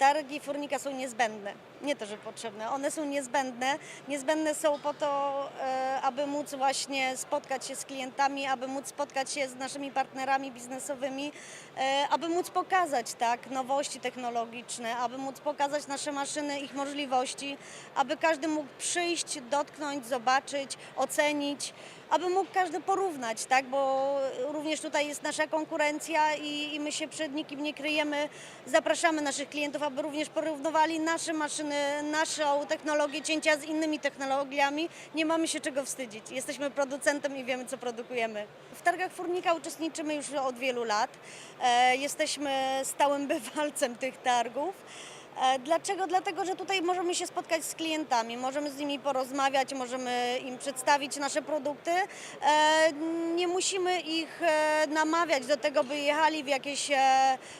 Targi Furnika są niezbędne. Nie to, że potrzebne, one są niezbędne. Niezbędne są po to, e, aby móc właśnie spotkać się z klientami, aby móc spotkać się z naszymi partnerami biznesowymi, e, aby móc pokazać tak, nowości technologiczne, aby móc pokazać nasze maszyny, ich możliwości, aby każdy mógł przyjść, dotknąć, zobaczyć, ocenić, aby mógł każdy porównać, tak, bo również tutaj jest nasza konkurencja i, i my się przed nikim nie kryjemy. Zapraszamy naszych klientów, aby również porównywali nasze maszyny, naszą technologię cięcia z innymi technologiami. Nie mamy się czego wstydzić. Jesteśmy producentem i wiemy, co produkujemy. W targach Furnika uczestniczymy już od wielu lat. E, jesteśmy stałym bywalcem tych targów. E, Dlaczego? Dlatego, że tutaj możemy się spotkać z klientami, możemy z nimi porozmawiać, możemy im przedstawić nasze produkty. E, Nie musimy ich namawiać do tego, by jechali w jakieś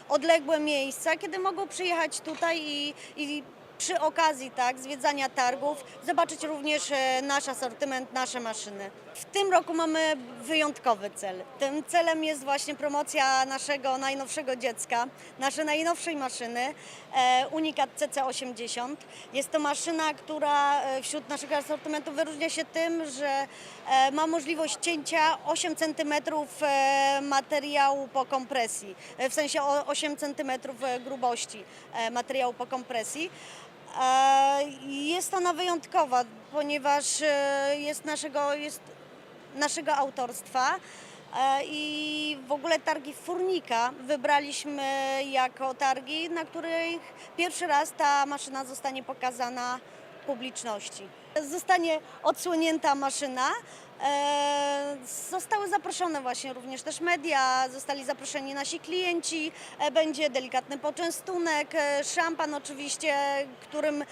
odległe miejsca, kiedy mogą przyjechać tutaj i, i przy okazji tak, zwiedzania targów zobaczyć również e, nasz asortyment, nasze maszyny. W tym roku mamy wyjątkowy cel. Tym celem jest właśnie promocja naszego najnowszego dziecka, naszej najnowszej maszyny e, Unikat CC80. Jest to maszyna, która e, wśród naszego asortymentu wyróżnia się tym, że ma możliwość cięcia 8 cm materiału po kompresji, w sensie o 8 cm grubości materiału po kompresji. Jest ona wyjątkowa, ponieważ e, jest naszego, jest naszego autorstwa. E, I w ogóle targi Furnika wybraliśmy jako targi, na których pierwszy raz ta maszyna zostanie pokazana publiczności. Zostanie odsłonięta maszyna. E, Zostały zaproszone właśnie również też media, zostali zaproszeni nasi klienci, e, będzie delikatny poczęstunek, e, szampan oczywiście, którym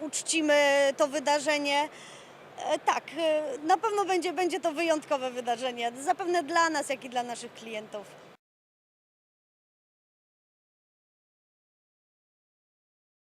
uczcimy to wydarzenie. Tak, na pewno będzie, będzie to wyjątkowe wydarzenie, zapewne dla nas, jak i dla naszych klientów.